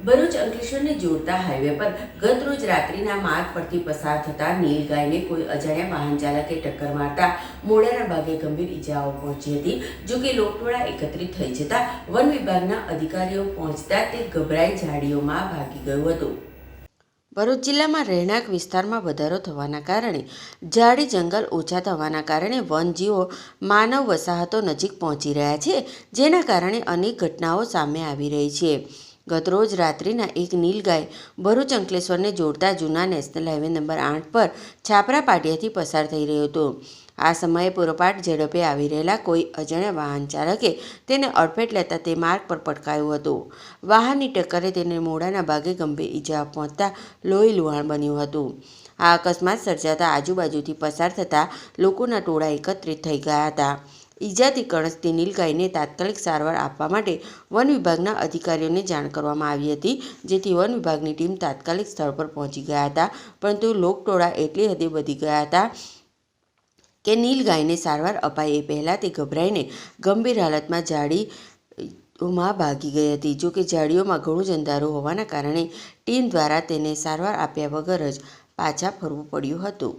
ભરૂચ અંકલેશ્વરને જોડતા હાઈવે પર ગત રોજ રાત્રિના માર્ગ પરથી પસાર થતા નીલગાયને કોઈ અજાણ્યા વાહન ચાલકે ટક્કર મારતા મોડાના ભાગે ગંભીર ઈજાઓ પહોંચી હતી, જો કે લોકટોળા એકત્રિત થઈ જતા વન વિભાગના અધિકારીઓ પહોંચતા તે ગભરાઈ ઝાડીઓમાં ભાગી ગયું હતું. ભરૂચ જિલ્લામાં રહેણાંક વિસ્તારમાં વધારો થવાના કારણે, ઝાડી જંગલ ઓછા થવાના કારણે વનજીવો માનવ વસાહતો નજીક પહોંચી રહ્યા છે, જેના કારણે અનેક ઘટનાઓ સામે આવી રહી છે. ગતરોજ રાત્રિના એક નીલગાય ભરૂચ અંકલેશ્વરને જોડતા જૂના નેશનલ હાઈવે નંબર આઠ પર છાપરા પાટિયાથી પસાર થઈ રહ્યો હતો. આ સમયે પૂરપાટ ઝડપે આવી રહેલા કોઈ અજાણ્યા વાહન ચાલકે તેને અડફેટ લેતા તે માર્ગ પર પટકાયું હતું. વાહનની ટક્કરે તેને મોડાના ભાગે ગંભીર ઈજા પહોંચતા લોહી લુહાણ બન્યું હતું. આ અકસ્માત સર્જાતા આજુબાજુથી પસાર થતા લોકોના ટોળા એકત્રિત થઈ ગયા હતા. ઈજાથી કણસતી નીલગાયને તાત્કાલિક સારવાર આપવા માટે વન વિભાગના અધિકારીઓને જાણ કરવામાં આવી હતી, જેથી વન વિભાગની ટીમ તાત્કાલિક સ્થળ પર પહોંચી ગયા હતા. પરંતુ લોકટોળા એટલી હદે વધી ગયા હતા કે નીલગાયને સારવાર અપાય એ પહેલાં તે ગભરાઈને ગંભીર હાલતમાં જાડી માં ભાગી ગઈ હતી. જો કે જાડીઓમાં ઘણું જ અંધારું હોવાના કારણે ટીમ દ્વારા તેને સારવાર આપ્યા વગર જ પાછા ફરવું પડ્યું હતું.